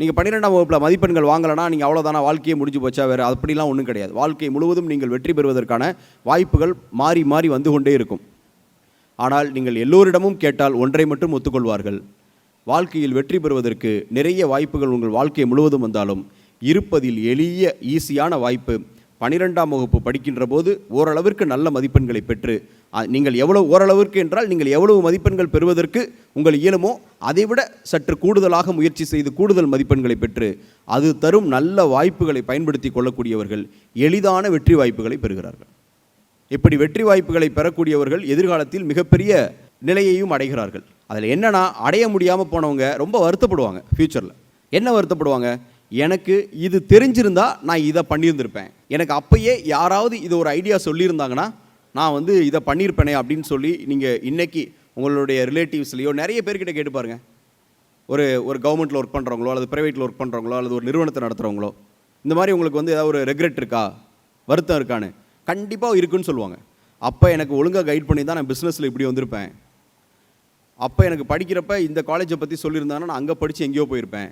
நீங்கள் பன்னிரெண்டாம் வகுப்பில் மதிப்பெண்கள் வாங்கலைன்னா நீங்கள் அவ்வளோதானா வாழ்க்கையை முடிஞ்சு போச்சா வேறு? அப்படிலாம் ஒன்றும் கிடையாது. வாழ்க்கை முழுவதும் நீங்கள் வெற்றி பெறுவதற்கான வாய்ப்புகள் மாறி மாறி வந்து கொண்டே இருக்கும். ஆனால் நீங்கள் எல்லோரிடமும் கேட்டால் ஒன்றை மட்டும் ஒத்துக்கொள்வார்கள். வாழ்க்கையில் வெற்றி பெறுவதற்கு நிறைய வாய்ப்புகள் உங்கள் வாழ்க்கை முழுவதும் வந்தாலும் இருப்பதில் எளிய ஈஸியான வாய்ப்பு பனிரெண்டாம் வகுப்பு படிக்கின்ற போது ஓரளவிற்கு நல்ல மதிப்பெண்களை பெற்று நீங்கள் எவ்வளவு ஓரளவிற்கு என்றால் நீங்கள் எவ்வளவு மதிப்பெண்கள் பெறுவதற்கு உங்கள் இயலுமோ அதைவிட சற்று கூடுதலாக முயற்சி செய்து கூடுதல் மதிப்பெண்களை பெற்று அது தரும் நல்ல வாய்ப்புகளை பயன்படுத்தி கொள்ளக்கூடியவர்கள் எளிதான வெற்றி வாய்ப்புகளை பெறுகிறார்கள். இப்படி வெற்றி வாய்ப்புகளை பெறக்கூடியவர்கள் எதிர்காலத்தில் மிகப்பெரிய நிலையையும் அடைகிறார்கள். அதில் என்னென்னா அடைய முடியாமல் போனவங்க ரொம்ப வருத்தப்படுவாங்க ஃப்யூச்சரில் என்ன வருத்தப்படுவாங்க? எனக்கு இது தெரிஞ்சிருந்தா நான் இதை பண்ணியிருந்திருப்பேன். எனக்கு அப்பயே யாராவது இது ஒரு ஐடியா சொல்லியிருந்தாங்கன்னா நான் வந்து இதை பண்ணியிருப்பேனே அப்படின்னு சொல்லி நீங்கள் இன்றைக்கி உங்களுடைய ரிலேட்டிவ்ஸ்லையோ நிறைய பேர்கிட்ட கேட்டு பாருங்கள் ஒரு ஒரு கவர்மெண்ட்டில் ஒர்க் பண்ணுறவங்களோ அல்லது ப்ரைவேட்டில் ஒர்க் பண்ணுறவங்களோ அல்லது ஒரு நிறுவனத்தை நடத்துகிறவங்களோ இந்த மாதிரி உங்களுக்கு வந்து ஏதாவது ஒரு ரெக்ரெட் இருக்கா? வருத்தம் இருக்கான்னு? கண்டிப்பாக இருக்குன்னு சொல்லுவாங்க. அப்போ எனக்கு ஒழுங்காக கைட் பண்ணி தான் நான் பிஸ்னஸில் இப்படி வந்திருப்பேன். அப்போ எனக்கு படிக்கிறப்ப இந்த காலேஜை பற்றி சொல்லியிருந்தாங்கன்னா நான் அங்கே படித்து எங்கேயோ போயிருப்பேன்.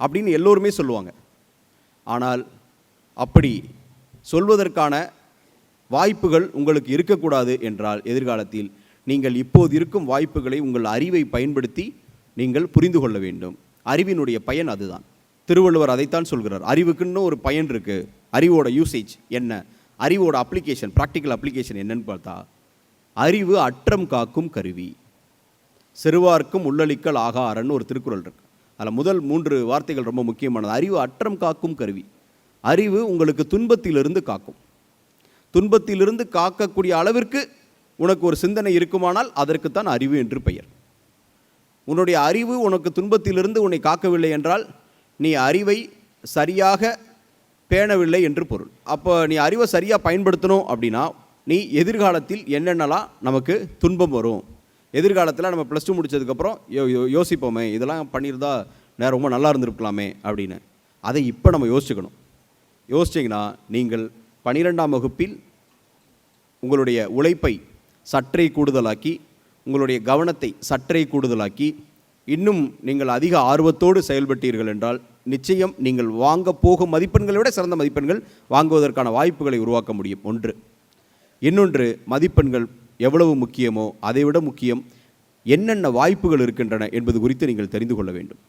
அப்படின்னு எல்லோருமே சொல்லுவாங்க. ஆனால் அப்படி சொல்வதற்கான வாய்ப்புகள் உங்களுக்கு இருக்கக்கூடாது என்றால் எதிர்காலத்தில் நீங்கள் இப்போது இருக்கும் வாய்ப்புகளை உங்கள் அறிவை பயன்படுத்தி நீங்கள் புரிந்து கொள்ள வேண்டும். அறிவினுடைய பயன் அதுதான். திருவள்ளுவர் அதைத்தான் சொல்கிறார். அறிவுக்குன்னு ஒரு பயன் இருக்குது அறிவோட யூசேஜ் என்ன? அறிவோட அப்ளிகேஷன் ப்ராக்டிக்கல் அப்ளிகேஷன் என்னன்னு பார்த்தா அறிவு அற்றம் காக்கும் கருவி. செருவார்க்கும் உள்ளளிக்கல் ஆகாரன்னு ஒரு திருக்குறள் இருக்குது அதில் முதல் மூன்று வார்த்தைகள் ரொம்ப முக்கியமானது. அறிவு அற்றம் காக்கும் கருவி. அறிவு உங்களுக்கு துன்பத்திலிருந்து காக்கும். துன்பத்திலிருந்து காக்கக்கூடிய அளவிற்கு உனக்கு ஒரு சிந்தனை இருக்குமானால் அதற்குத்தான் அறிவு என்று பெயர். உன்னுடைய அறிவு உனக்கு துன்பத்திலிருந்து உன்னை காக்கவில்லை என்றால் நீ அறிவை சரியாக பேணவில்லை என்று பொருள். அப்போ நீ அறிவை சரியாக பயன்படுத்தணும் அப்படின்னா நீ எதிர்காலத்தில் என்னென்னலாம் நமக்கு துன்பம் வரும்? எதிர்காலத்தில் நம்ம ப்ளஸ் டூ முடிச்சதுக்கப்புறம் யோ யோ- யோசிப்போமே இதெல்லாம் பண்ணியிருந்தா நான் ரொம்ப நல்லா இருந்திருக்கலாமே அப்படின்னு. அதை இப்போ நம்ம யோசிச்சுக்கணும். யோசிச்சிங்கன்னா நீங்கள் பனிரெண்டாம் வகுப்பில் உங்களுடைய உழைப்பை சற்றே கூடுதலாக்கி உங்களுடைய கவனத்தை சற்றே கூடுதலாக்கி இன்னும் நீங்கள் அதிக ஆர்வத்தோடு செயல்பட்டீர்கள் என்றால் நிச்சயம் நீங்கள் வாங்க போகும் மதிப்பெண்களை விட சிறந்த மதிப்பெண்கள் வாங்குவதற்கான வாய்ப்புகளை உருவாக்க முடியும். ஒன்று. இன்னொன்று மதிப்பெண்கள் எவ்வளவு முக்கியமோ அதைவிட முக்கியம் என்னென்ன வாய்ப்புகள் இருக்கின்றன என்பது குறித்து நீங்கள் தெரிந்து கொள்ள வேண்டும்.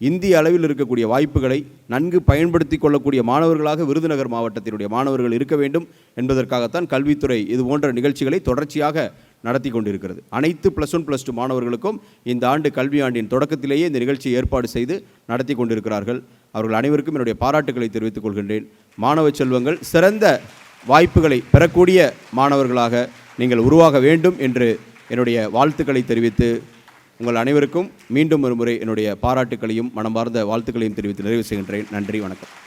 இந்திய அளவில் இருக்கக்கூடிய வாய்ப்புகளை நன்கு பயன்படுத்தி கொள்ளக்கூடிய மாணவர்களாக விருதுநகர் மாவட்டத்தினுடைய மாணவர்கள் இருக்க வேண்டும் என்பதற்காகத்தான் கல்வித்துறை இது போன்ற நிகழ்ச்சிகளை தொடர்ச்சியாக நடத்தி கொண்டிருக்கிறது. அனைத்து ப்ளஸ் ஒன் ப்ளஸ் டூ மாணவர்களுக்கும் இந்த ஆண்டு கல்வியாண்டின் தொடக்கத்திலேயே இந்த நிகழ்ச்சியை ஏற்பாடு செய்து நடத்தி கொண்டிருக்கிறார்கள். அவர்கள் அனைவருக்கும் என்னுடைய பாராட்டுக்களை தெரிவித்துக் கொள்கின்றேன். மாணவ செல்வங்கள் சிறந்த வாய்ப்புகளை பெறக்கூடிய மாணவர்களாக நீங்கள் உருவாக வேண்டும் என்று என்னுடைய வாழ்த்துக்களை தெரிவித்து உங்கள் அனைவருக்கும் மீண்டும் ஒரு முறை என்னுடைய பாராட்டுக்களையும் மனமார்ந்த வாழ்த்துக்களையும் தெரிவித்து நிறைவு செய்கின்றேன். நன்றி வணக்கம்.